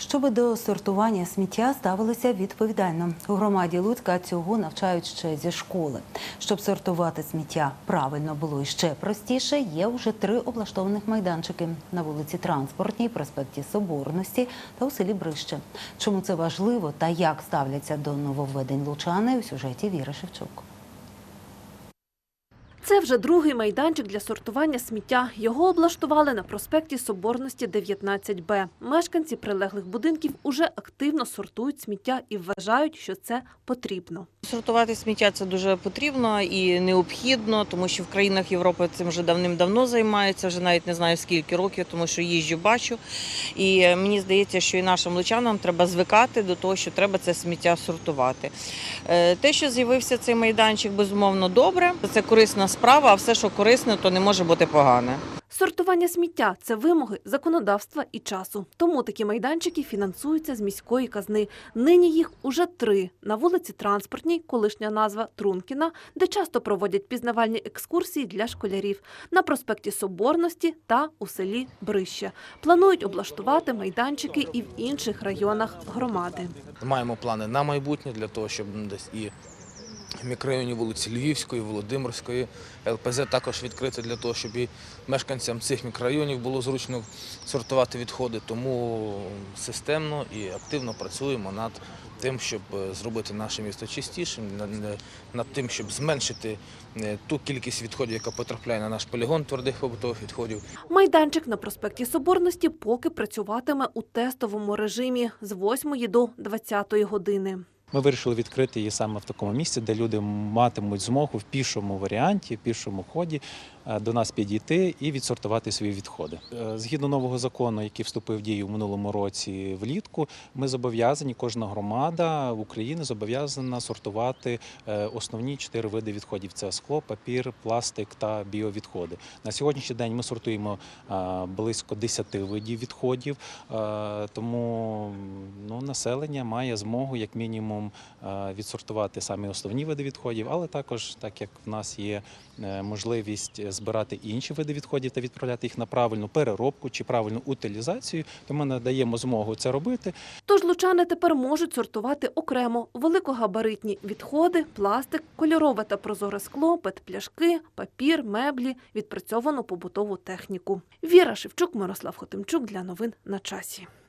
Щоби до сортування сміття ставилися відповідально. У громаді Луцька цього навчають ще зі школи. Щоб сортувати сміття правильно було і ще простіше, є вже три облаштованих майданчики на вулиці Транспортній, проспекті Соборності та у селі Брище. Чому це важливо та як ставляться до нововведень лучани у сюжеті Віри Шевчук. Це вже другий майданчик для сортування сміття. Його облаштували на проспекті Соборності 19Б. Мешканці прилеглих будинків уже активно сортують сміття і вважають, що це потрібно. Сортувати сміття це дуже потрібно і необхідно, тому що в країнах Європи цим вже давним-давно займаються, вже навіть не знаю скільки років, тому що їжджу, бачу. І е, мені здається, що і нашим лучанам треба звикати до того, що треба це сміття сортувати. Е, Те, що з'явився цей майданчик, безумовно добре. Це корисна справа, а все, що корисне, то не може бути погане. Сортування сміття це вимоги законодавства і часу. Тому такі майданчики фінансуються з міської казни. Нині їх уже три на вулиці Транспортній, колишня назва Трункіна, де часто проводять пізнавальні екскурсії для школярів, на проспекті Соборності та у селі Брище. Планують облаштувати майданчики і в інших районах громади. Маємо плани на майбутнє для того, щоб десь і мікрорайоні вулиці Львівської, Володимирської, ЛПЗ також відкрити для того, щоб і мешканцям цих мікрорайонів було зручно сортувати відходи. Тому системно і активно працюємо над тим, щоб е, зробити наше місто чистішим, над- над тим, щоб зменшити е, ту кількість відходів, яка потрапляє на наш полігон твердих побутових відходів. Майданчик на проспекті Соборності поки працюватиме у тестовому режимі з 8 до 20 години. Ми вирішили відкрити її саме в такому місці, де люди матимуть змогу в пішому варіанті, в пішому ході до нас підійти і відсортувати свої відходи. Е, Згідно нового закону, який вступив в дію в минулому році влітку, ми зобов'язані, кожна громада України зобов'язана сортувати е, основні чотири види відходів: це скло, папір, пластик та біовідходи. На сьогоднішній день ми сортуємо е, близько 10 видів відходів, е, тому ну, населення має змогу як мінімум е, відсортувати самі основні види відходів, але також, так як в нас є е, можливість збирати інші види відходів та відправляти їх на правильну переробку чи правильну утилізацію, то ми надаємо змогу це робити. Тож лучани тепер можуть сортувати окремо великогабаритні відходи, пластик, кольорове та прозоре скло, петпляшки, папір, меблі, відпрацьовану побутову техніку. Віра Шевчук, Мирослав Хотимчук для новин на часі.